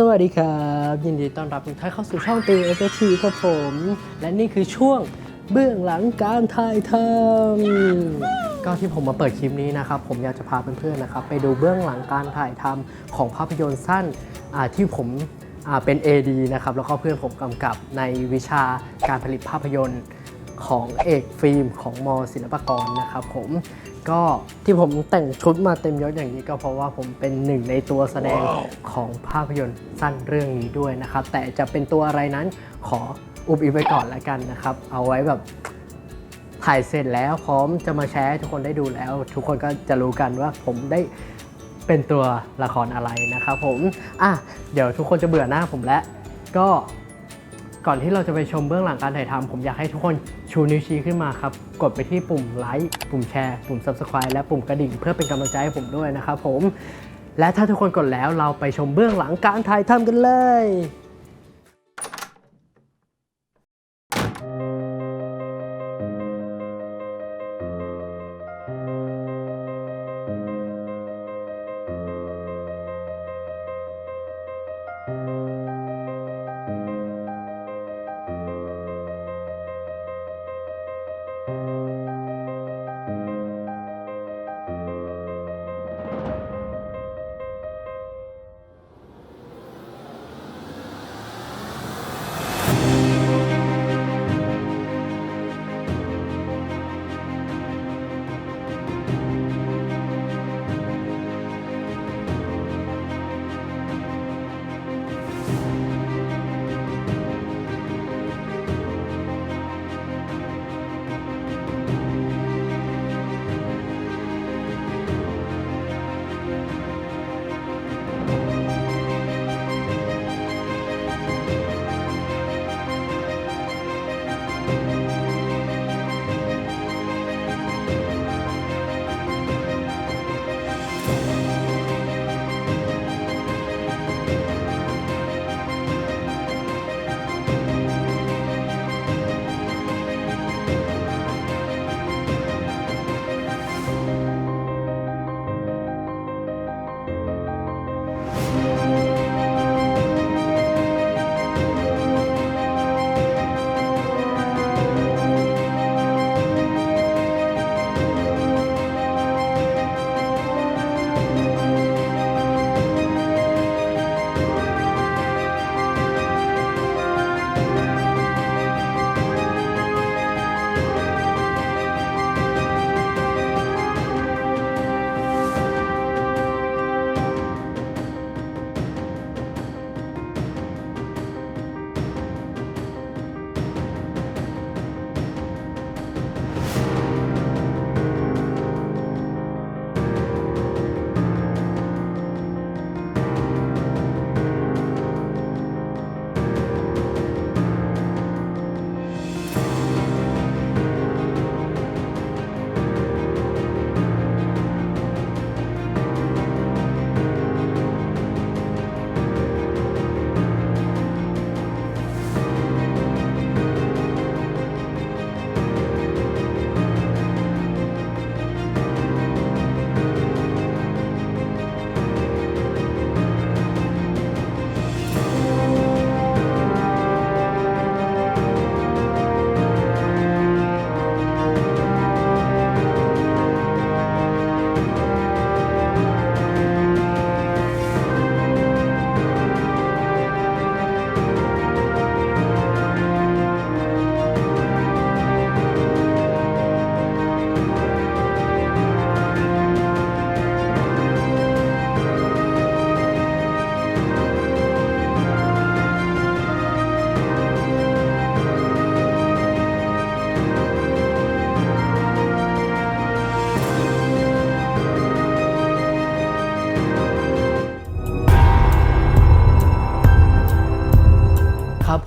สวัสดีครับ ยินดีต้อนรับทุกท่านเข้าสู่ช่องตีเอเจทีครับผม และนี่คือช่วงเบื้องหลังการถ่ายทำก็ที่ผมมาเปิดคลิปนี้นะครับ ผมอยากจะพาเพื่อนๆนะครับ ไปดูเบื้องหลังการถ่ายทำของภาพยนตร์สั้นที่ผมเป็น AD นะครับ แล้วก็เพื่อนผมกำกับในวิชาการผลิตภาพยนตร์ของเอกฟิล์มของมศิลปากรนะครับผม ก็ที่ผมแต่งชุดมาเต็มยศอย่างนี้ก็เพราะว่าผมเป็นหนึ่งในตัวแสดงของภาพยนตร์สั้นเรื่องนี้ด้วยนะครับ แต่จะเป็นตัวอะไรนั้นขออุบอิบไว้ก่อนละกันนะครับ เอาไว้แบบถ่ายเสร็จแล้วพร้อมจะมาแชร์ให้ทุกคนได้ดูแล้ว ทุกคนก็จะรู้กันว่าผมได้เป็นตัวละครอะไรนะครับผมอะเดี๋ยวทุกคนจะเบื่อหน้าผมแล้วก็ ก่อนที่เราจะไปชมเบื้องหลังการถ่ายทำผมอยากให้ทุกคนชูนิ้วชี้ขึ้นมาครับ กดไปที่ปุ่มไลค์ปุ่มแชร์ปุ่ม Subscribe และปุ่มกระดิ่งเพื่อเป็นกำลังใจให้ผมด้วยนะครับผม และถ้าทุกคนกดแล้วเราไปชมเบื้องหลังการถ่ายทำกันเลย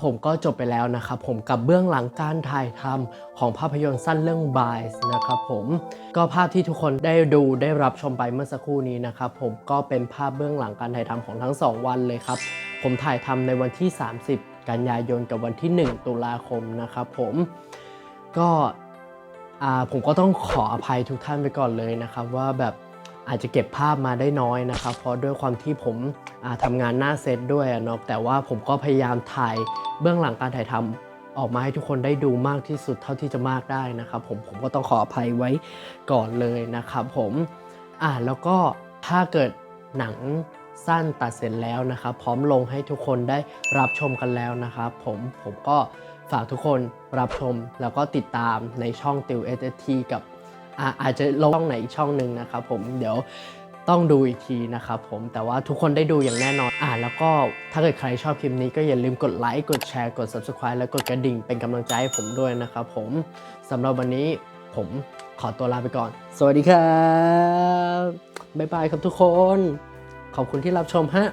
ผมก็จบไปแล้วนะครับผมกับเบื้องหลังการถ่ายทำของภาพยนตร์สั้นเรื่อง b y นะครับผมก็ภาพที่ทุกคนได้ดูได้รับชมไปเมื่อสักครู่นี้นะครับผมก็เป็นภาพเบื้องหลังการถ่ายทำของทั้ง 2 วันเลยครับ ผมถ่ายทำในวันที่ 30 กันยายนกับวันที่ 1 ตุลาคมนะครับผมก็ผมก็ต้องขออภัยทุกท่านไปก่อนเลยนะครับว่าแบบ อาจจะเก็บภาพมาได้น้อยนะครับ เพราะด้วยความที่ผมอ่าทำงานหน้าเซตด้วยเนาะแต่ว่าผมก็พยายามถ่ายเบื้องหลังการถ่ายทำออกมาให้ทุกคนได้ดูมากที่สุดเท่าที่จะมากได้นะครับผมผมก็ต้องขออภัยไว้ก่อนเลยนะครับผมอ่าแล้วก็ถ้าเกิดหนังสั้นตัดเสร็จแล้วนะครับ พร้อมลงให้ทุกคนได้รับชมกันแล้วนะครับผมผมก็ฝากทุกคนรับชมแล้วก็ติดตามในช่องติวเอสทีกับ อาจจะลงช่องไหนอีกช่องหนึ่งนะครับผมเดี๋ยวต้องดูอีกทีนะครับผมแต่ว่าทุกคนได้ดูอย่างแน่นอนอ่าแล้วก็ถ้าเกิดใครชอบคลิปนี้ก็อย่าลืมกดไลค์กดแชร์กด Subscribe และกดกระดิ่งเป็นกำลังใจให้ผมด้วยนะครับผมสำหรับวันนี้ผมขอตัวลาไปก่อน สวัสดีครับ บ๊ายบายครับทุกคน ขอบคุณที่รับชมฮะ